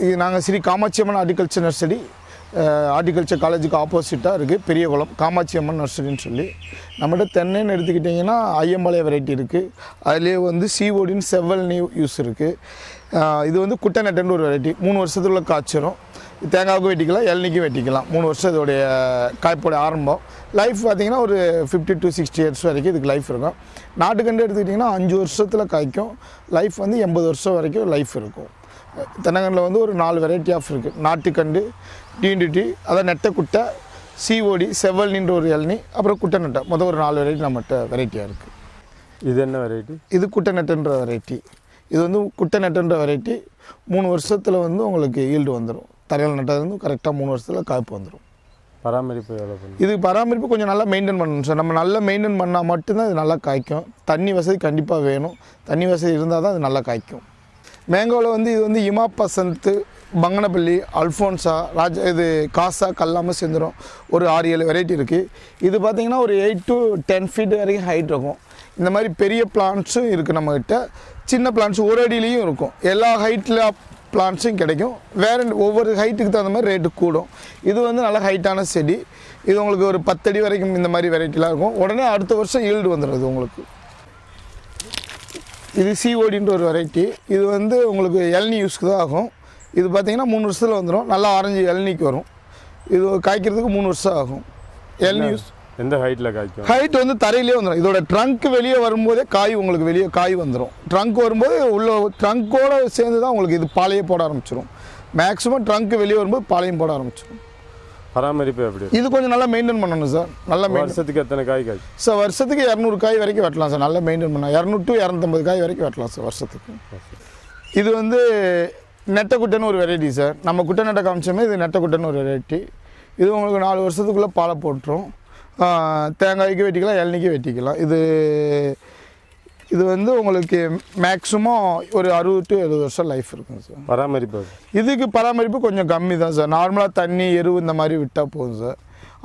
இது நாங்கள் Sri Kamatchiamman horticulture nursery horticulture காலேஜுக்கு ஆப்போசிட்டாக இருக்குது பெரியகுளம். காமாட்சியம்மன் நர்சரின்னு சொல்லி. நம்மகிட்ட தென்னைன்னு எடுத்துக்கிட்டிங்கன்னா ஐயம்பாளைய வெரைட்டி இருக்குது அதுலேயே வந்து சிஓடின்னு செவ்வல் நியூ யூஸ் இருக்குது இது வந்து குட்டை நெட்டுன்னு ஒரு வெரைட்டி மூணு வருஷத்துக்குள்ள காய்ச்சிரும். தேங்காவுக்கும் வெட்டிக்கலாம் இளநிக்கும் வெட்டிக்கலாம். மூணு வருஷம் இதோடைய காய்ப்போட ஆரம்பம். லைஃப் பார்த்தீங்கன்னா ஒரு ஃபிஃப்டி டு சிக்ஸ்டி இயர்ஸ் வரைக்கும் இதுக்கு லைஃப் இருக்கும். நாட்டுக்கண்டு எடுத்துக்கிட்டிங்கன்னா அஞ்சு வருஷத்தில் காய்க்கும். லைஃப் வந்து எண்பது வருஷம் வரைக்கும் லைஃப் இருக்கும். தென்னங்கண்டில் வந்து ஒரு நாலு வெரைட்டி ஆஃப் இருக்குது நாட்டுக்கண்டு டிஎன்டிடி அதான் நெட்டை குட்டை சிஓடி செவ்வல்னின்ற ஒரு இளநி அப்புறம் குட்டை நெட்டை. மொதல் ஒரு நாலு வெரைட்டி நம்மகிட்ட வெரைட்டியாக இருக்குது இது என்ன வெரைட்டி இது குட்டை நெட்டுன்ற வெரைட்டி இது வந்து குட்டை நெட்டுன்ற வெரைட்டி மூணு வருஷத்தில் வந்து உங்களுக்கு ஈல்டு வந்துடும் தரையில் நட்டது வந்து கரெக்டாக மூணு வருஷத்தில் காய்ப்பு வந்துடும் பராமரிப்பு எவ்வளோ இது பராமரிப்பு கொஞ்சம் நல்லா மெயின்டைன் பண்ணணும் சார். நம்ம நல்லா மெயின்டைன் பண்ணால் மட்டும்தான் இது நல்லா காய்க்கும். தண்ணி வசதி கண்டிப்பாக வேணும். தண்ணி வசதி இருந்தால் தான் அது நல்லா காய்க்கும். மேங்கோவில் வந்து இது வந்து இமா பசந்த் பங்கனப்பள்ளி அல்ஃபோன்ஸா ராஜ இது காசா கல்லாமல் சேர்ந்துடும் ஒரு ஆறு ஏழு வெரைட்டி இருக்குது இது பார்த்திங்கன்னா ஒரு எயிட் டு டென் ஃபீட் வரைக்கும் ஹைட் இருக்கும். இந்த மாதிரி பெரிய பிளான்ட்ஸும் இருக்குது நம்மக்கிட்ட சின்ன பிளான்ஸ் ஒரு அடியிலையும் இருக்கும். எல்லா ஹைட்டில் பிளான்ட்ஸும் கிடைக்கும். வேறு ஒவ்வொரு ஹைட்டுக்கு தகுந்த மாதிரி ரேட்டு கூடும். இது வந்து நல்ல ஹைட்டான செடி. இது உங்களுக்கு ஒரு பத்தடி வரைக்கும் இந்த மாதிரி வெரைட்டிலாம் இருக்கும். உடனே அடுத்த வருஷம் ஈல்டு வந்துடுது உங்களுக்கு. இது சிஓடின்ற ஒரு வெரைட்டி இது வந்து உங்களுக்கு இளநி யூஸ்க்கு தான் ஆகும். இது பார்த்தீங்கன்னா மூணு வருஷத்தில் வந்துடும் நல்லா ஆரஞ்சு இளநிக்கு வரும். இது காய்க்கிறதுக்கு மூணு வருஷம் ஆகும். இளநி யூஸ் எந்த ஹைட்டில் காய்க்கும்? ஹைட் வந்து தரையிலே வந்துடும் இதோட ட்ரங்க் வெளியே வரும்போதே காய் உங்களுக்கு வெளியே காய் வந்துடும் ட்ரங்க் வரும்போது உள்ள ட்ரங்க்கோட சேர்ந்து தான் உங்களுக்கு இது பாலையே போட ஆரம்பிச்சிடும் மேக்ஸிமம் ட்ரங்க் வெளியே வரும்போது பாலையும் போட ஆரம்பிச்சிடும் பராமரிப்பு எப்படி? இது கொஞ்சம் நல்லா மெயின்டைன் பண்ணணும் சார் நல்லா வருஷத்துக்கு எத்தனை காய் காய்க்கும் சார் வருஷத்துக்கு இரநூறு காய் வரைக்கும் வெட்டலாம் சார் நல்லா மெயின்டைன் பண்ணலாம். இரநூறு டு இரநூத்தம்பது காய் வரைக்கும் வெட்டலாம் சார் வருஷத்துக்கு. இது வந்து நெட்டக்குட்டைன்னு ஒரு வெரைட்டி சார் நம்ம குட்டை நெட்டை காமிச்சோமே இது நெட்டக்குட்டைன்னு ஒரு வெரைட்டி இது உங்களுக்கு நாலு வருஷத்துக்குள்ளே பாலை போட்டுரும். தேங்காய்க்கு வெட்டிக்கலாம் இளநிக்கு வெட்டிக்கலாம். இது இது வந்து உங்களுக்கு மேக்ஸிமம் ஒரு அறுபது டு எழுபது வருஷம் லைஃப் இருக்குங்க சார் பராமரிப்பு? இதுக்கு பராமரிப்பு கொஞ்சம் கம்மி தான் சார் நார்மலாக தண்ணி எரு இந்த மாதிரி விட்டால் போதும் சார்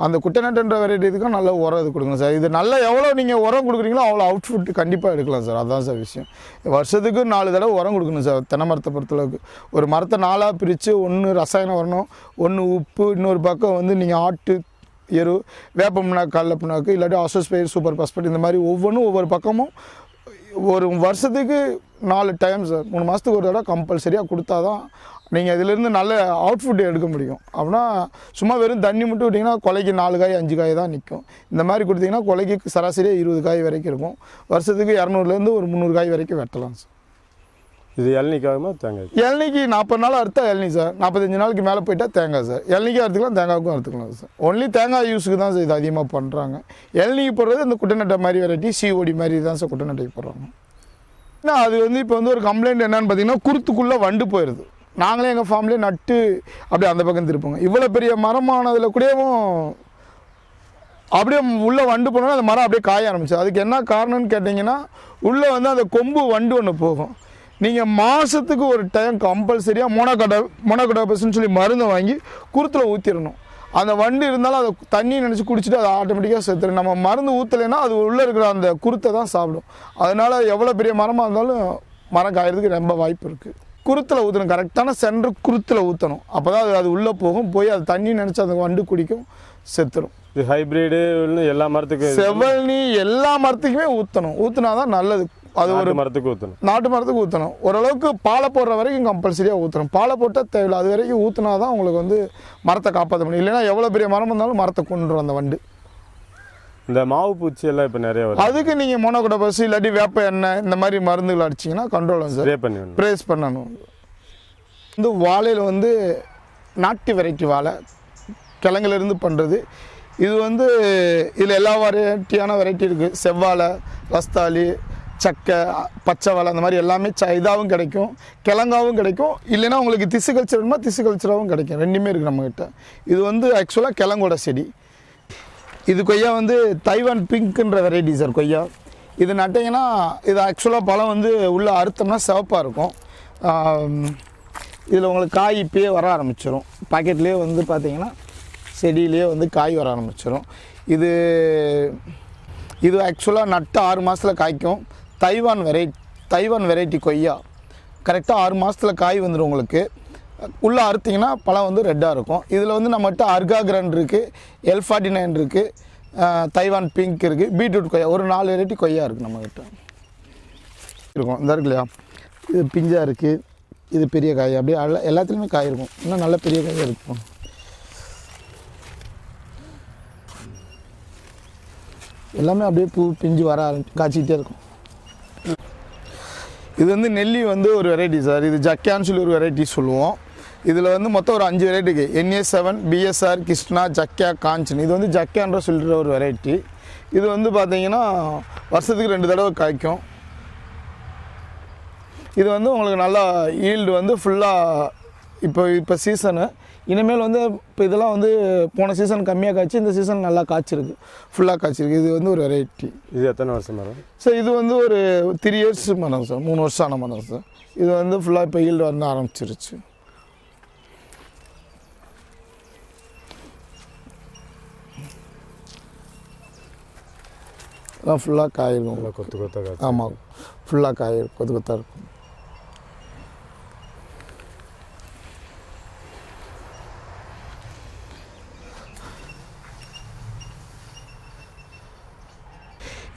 அந்த குட்டநட்டுன்ற வெரைட்டிக்கும் நல்ல உரம் இது கொடுங்க சார் இது நல்லா எவ்வளோ நீங்கள் உரம் கொடுக்குறீங்களோ அவ்வளோ அவுட்ஃபுட் கண்டிப்பாக எடுக்கலாம் சார் அதுதான் சார் விஷயம். வருஷத்துக்கு நாலு தடவை உரம் கொடுக்கணும் சார் தென்னை மரத்தை பொறுத்தளவுக்கு. ஒரு மரத்தை நாலாக பிரித்து ஒன்று ரசாயனம் வரணும் ஒன்று உப்பு இன்னொரு பக்கம் வந்து நீங்கள் ஆட்டு எரு வேப்ப புண்ணாக்கு கடல புண்ணாக்கு இல்லாட்டி ஆசோஸ்பயர் சூப்பர் பாஸ்பேட் இந்த மாதிரி ஒவ்வொன்றும் ஒவ்வொரு பக்கமும் ஒரு வருஷத்துக்கு நாலு டைம் சார் மூணு மாதத்துக்கு ஒரு தடவை கம்பல்சரியாக கொடுத்தா தான் நீங்கள் இதிலேருந்து நல்ல அவுட்ஃபுட் எடுக்க முடியும். அப்படின்னா சும்மா வெறும் தண்ணி மட்டும் விட்டிங்கன்னா கொலைக்கு நாலு காய் அஞ்சு காய் தான் நிற்கும் இந்த மாதிரி கொடுத்தீங்கன்னா கொலைக்கு சராசரியாக இருபது காய் வரைக்கும் இருக்கும். வருஷத்துக்கு இரநூறுலேருந்து ஒரு முந்நூறு காய் வரைக்கும் வெட்டலாம் சார் இது இளநிக்காகுமா தேங்காய். இளநிக்கு நாற்பது நாள் அறுத்தா இளநி சார். நாற்பத்தஞ்சு நாளுக்கு மேலே போயிட்டால் தேங்காய் சார். இளநிக்கும் அறுத்துக்கலாம் தேங்காய்க்கும் அறுத்துக்கலாம் சார். ஒன்லி தேங்காய் யூஸுக்கு தான் சார் இது அதிகமாக பண்ணுறாங்க இளநிக்கு போடுறது இந்த குட்டநட்டை மாதிரி வெரைட்டி சிஓடி மாதிரி தான் சார் குட்டநட்டைக்கு போடுறாங்க. ஏன்னா அது வந்து இப்போ வந்து ஒரு கம்ப்ளைண்ட் என்னன்னு பார்த்தீங்கன்னா குருத்துக்குள்ளே வண்டு போயிடுது நாங்களே எங்கள் ஃபார்ம்லேயே நட்டு அப்படியே அந்த பக்கம் திருப்போங்க. இவ்வளோ பெரிய மரமானதில் கூடயும் அப்படியே உள்ளே வண்டு போனோன்னா அந்த மரம் அப்படியே காய ஆரம்பிச்சு அதுக்கு என்ன காரணம்னு கேட்டிங்கன்னா உள்ளே வந்து அந்த கொம்பு வண்டு ஒன்று போகும். நீங்கள் மாதத்துக்கு ஒரு டைம் கம்பல்சரியாக மோனோகடா மோனோகடாபஸ்ன்னு சொல்லி மருந்தை வாங்கி குருத்தில் ஊற்றிடணும் அந்த வண்டு இருந்தாலும் அதை தண்ணி நினச்சி குடிச்சிட்டு அது ஆட்டோமேட்டிக்காக செத்துரும். நம்ம மருந்து ஊற்றலைன்னா அது உள்ளே இருக்கிற அந்த குருத்தை தான் சாப்பிடும். அதனால் எவ்வளோ பெரிய மரமாக இருந்தாலும் மரம் காயறதுக்கு ரொம்ப வாய்ப்பு இருக்குது குருத்தில் ஊற்றணும் கரெக்டான சென்டர் குருத்தில் ஊற்றணும் அப்போ தான் அது அது உள்ளே போகும். போய் அது தண்ணி நினச்சி அந்த வண்டு குடிக்கும் செத்துரும். இது ஹைபிரிடு எல்லா மரத்துக்கும் செவ்வழி எல்லா மரத்துக்குமே ஊற்றணும் ஊற்றினா தான் நல்லது. அது ஒரு மரத்துக்கு ஊற்றணும் நாட்டு மரத்துக்கு ஊற்றணும் ஓரளவுக்கு பாலை போடுற வரைக்கும் கம்பல்சரியாக ஊற்றணும் பாலை போட்டால் தேவையில்லை. அது வரைக்கும் ஊற்றினா தான் உங்களுக்கு வந்து மரத்தை காப்பாற்ற முடியும். இல்லைன்னா எவ்வளோ பெரிய மரம் இருந்தாலும் மரத்தை கொண்டுரும் அந்த வண்டு. இந்த மாவு பூச்சி எல்லாம் இப்போ நிறைய வருது. அதுக்கு நீங்கள் மோனோகொடை பஸ் இல்லாட்டி வேப்ப எண்ணெய் இந்த மாதிரி மருந்துகள் அடிச்சிங்கன்னா கண்ட்ரோல் சார் ஸ்ப்ரே பண்ணி ப்ரேஸ் பண்ணணும். வந்து வாழையில் வந்து நாட்டு வெரைட்டி வாழை கிழங்குலேருந்து பண்ணுறது இது வந்து இதில் எல்லா வெரைட்டியான வெரைட்டி இருக்குது செவ்வாழை ரஸ்தாளி சக்கை பச்சை வலை அந்த மாதிரி எல்லாமே ச இதாகவும் கிடைக்கும். கிழங்காவும் கிடைக்கும். இல்லைன்னா உங்களுக்கு திசு கல்ச்சர் வேணுமா திசு கல்ச்சராகவும் கிடைக்கும். ரெண்டுமே இருக்குது நம்மக்கிட்ட இது வந்து ஆக்சுவலாக கிழங்கோட செடி. இது கொய்யா வந்து தைவான் பிங்க்குன்ற வெரைட்டி சார் கொய்யா. இது நட்டிங்கன்னா இது ஆக்சுவலாக பழம் வந்து உள்ளே அறுத்தோம்னா சிவப்பாக இருக்கும். இதில் உங்களுக்கு காய் இப்பயே வர ஆரம்பிச்சிடும் பாக்கெட்லேயே வந்து பார்த்தீங்கன்னா செடியிலேயே வந்து காய் வர ஆரம்பிச்சிடும் இது இது ஆக்சுவலாக நட்டு ஆறு மாதத்தில் காய்க்கும். தைவான் வெரைட்டி தைவான் வெரைட்டி கொய்யா. கரெக்டாக ஆறு மாதத்தில் காய் வந்துடும் உங்களுக்கு. உள்ளே அறுத்திங்கன்னா பழம் வந்து ரெட்டாக இருக்கும். இதில் வந்து நம்மகிட்ட அர்கா கிரண்ட் இருக்குது எல் ஃபார்ட்டி நைன் இருக்குது தைவான் பிங்க் இருக்குது பீட்ரூட் கொய்யா. ஒரு நாலு வெரைட்டி கொய்யா இருக்குது நம்மக்கிட்ட இருக்கும். இந்த இருக்கு இல்லையா? இது பிஞ்சாக இருக்குது இது பெரிய காய். அப்படியே எல்லா எல்லாத்துலேயுமே காய் இருக்கும். இன்னும் நல்ல பெரிய காயாக இருக்கும். எல்லாமே அப்படியே பூ பிஞ்சு வர ஆரம்பி காய்ச்சிக்கிட்டே இருக்கும். இது வந்து நெல்லி வந்து ஒரு வெரைட்டி சார் இது ஜக்கியான்னு சொல்லி ஒரு வெரைட்டி சொல்லுவோம். இதில் வந்து மொத்தம் ஒரு அஞ்சு வெரைட்டி இருக்குது NA seven BSR Krishna Jakkiya Kanchan இது வந்து ஜக்கியான்ற சொல்கிற ஒரு வெரைட்டி இது வந்து பார்த்தீங்கன்னா வருஷத்துக்கு ரெண்டு தடவை காய்க்கும். இது வந்து உங்களுக்கு நல்லா ஈல்டு வந்து ஃபுல்லாக இப்போ இப்போ சீசனு இனிமேல் வந்து இப்போ இதெல்லாம் வந்து போன சீசன் கம்மியாக காய்ச்சி இந்த சீசன் நல்லா காய்ச்சிருக்கு. ஃபுல்லாக காய்ச்சிருக்கு. இது வந்து ஒரு வெரைட்டி இது எத்தனை வருஷம் மரம் சார் இது வந்து ஒரு த்ரீ இயர்ஸ் மரம் சார் மூணு வருஷம் ஆன மரம் சார் இது வந்து ஃபுல்லாக இப்போ ஈல்டு வந்து ஆரம்பிச்சிருச்சு. ஃபுல்லாக காயிருக்கும் நல்லா கொத்து கொத்தாக ஆமாம் ஃபுல்லாக காய் கொத்து கொத்தாக இருக்கும்.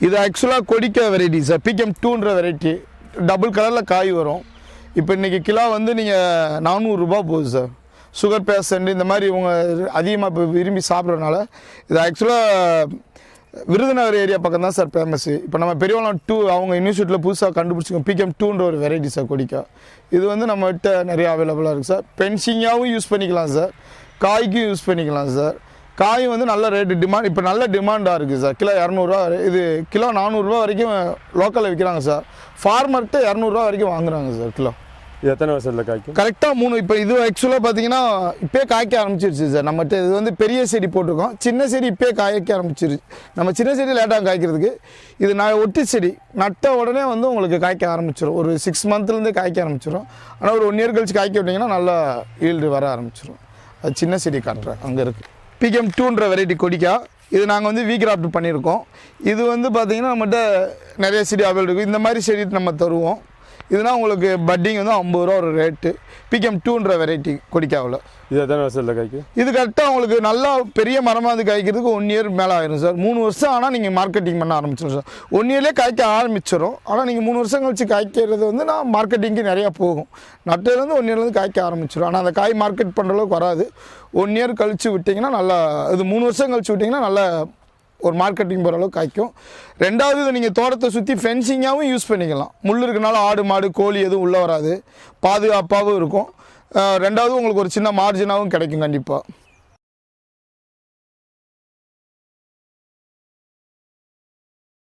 இது ஆக்சுவலாக கொடிக்க வெரைட்டி சார் பிகம் டூன்ற வெரைட்டி டபுள் கலரில் காய் வரும். இப்போ இன்றைக்கி கிலோ வந்து நீங்கள் நானூறுரூபா போகுது சார் சுகர் பேஷண்ட் இந்த மாதிரி இவங்க அதிகமாக இப்போ விரும்பி சாப்பிட்றதுனால இது ஆக்சுவலாக விருதுநகர் ஏரியா பக்கம் தான் சார் ஃபேமஸு இப்போ நம்ம பெரியவளம் டூ அவங்க யூனிவர்சிட்டியில் புதுசாக கண்டுபிடிச்சிருக்கோம் பிகேம் டூன்ற ஒரு வெரைட்டி சார் கொடிக்கா. இது வந்து நம்மகிட்ட நிறைய அவைலபிளாக இருக்குது சார் பென்சிங்காகவும் யூஸ் பண்ணிக்கலாம் சார் காய்க்கும் யூஸ் பண்ணிக்கலாம் சார் காய் வந்து நல்ல ரேட்டு டிமாண்ட் இப்போ நல்ல டிமாண்டாக இருக்குது சார் கிலோ இரநூறுவா இது கிலோ நானூறுரூவா வரைக்கும் லோக்கலில் விற்கிறாங்க சார் ஃபார்மர்கிட்ட இரநூறுவா வரைக்கும் வாங்குறாங்க சார் கிலோ. எத்தனை வருஷத்தில் காய்க்கும்? கரெக்டாக மூணு இப்போ இது ஆக்சுவலாக பார்த்தீங்கன்னா இப்போயே காய்க்க ஆரம்பிச்சிருச்சு சார் நம்மகிட்ட இது வந்து பெரிய செடி போட்டிருக்கோம். சின்ன செடி இப்போயே காய்க்க ஆரம்பிச்சிருச்சு நம்ம சின்ன செடி லேட்டாக காய்க்கிறதுக்கு இது நான் ஒட்டி செடி நட்ட உடனே வந்து உங்களுக்கு காய்க்க ஆரம்பிச்சிடும் ஒரு சிக்ஸ் மந்த்லேருந்தே காய்க்க ஆரம்பிச்சிடும் ஆனால் ஒரு ஒன் இயர் கழிச்சு காய்க்க விட்டிங்கன்னா நல்லா ஈல்டு வர ஆரம்பிச்சிடும் அது சின்ன செடி காட்டுறேன் அங்கே இருக்குது பிகேம் டூன்ற வெரைட்டி கொடிக்கா. இது நாங்கள் வந்து வீக்ராஃப்ட் பண்ணியிருக்கோம் இது வந்து பார்த்திங்கன்னா நம்மகிட்ட நிறைய செடி அவைலபிள் இருக்கும் இந்த மாதிரி செடி நம்ம தருவோம். இதுனா உங்களுக்கு பட்டிங் வந்து ஐம்பது ரூபா ஒரு ரேட்டு பிகேம் டூன்ற வெரைட்டி கொடிக்காவில் இது எத்தனை வருஷத்தில் காய்க்கும் இது கரெக்டாக உங்களுக்கு நல்லா பெரிய மரமாக வந்து காய்க்கிறதுக்கு ஒன் இயர் மேலே ஆயிரும் சார். மூணு வருஷம் ஆனால் நீங்கள் மார்க்கெட்டிங் பண்ண ஆரம்பிச்சிடும் சார். ஒன் இயர்லேயே காய்க்க ஆரம்பிச்சிடும் ஆனால் நீங்கள் மூணு வருஷம் கழிச்சு காய்க்கிறது வந்து நான் மார்க்கெட்டிங்க்கு நிறையா போகும். நட்டதுலேருந்து ஒன் இயர்லேருந்து காய்க்க ஆரம்பிச்சிடும் ஆனால் அந்த காய் மார்க்கெட் பண்ணுற அளவுக்கு வராது. ஒன் இயர் கழிச்சு விட்டிங்கன்னா நல்லா இது மூணு வருஷம் கழிச்சு விட்டிங்கன்னா நல்லா ஒரு மார்க்கெட்டிங் போகிற அளவுக்கு காய்க்கும். ரெண்டாவது இதை நீங்கள் தோட்டத்தை சுற்றி ஃபென்சிங்காகவும் யூஸ் பண்ணிக்கலாம். முள் இருக்கனால ஆடு மாடு கோழி எதுவும் உள்ளே வராது. பாதுகாப்பாகவும் இருக்கும். ரெண்டாவது உங்களுக்கு ஒரு சின்ன மார்ஜினாகவும் கிடைக்கும் கண்டிப்பாக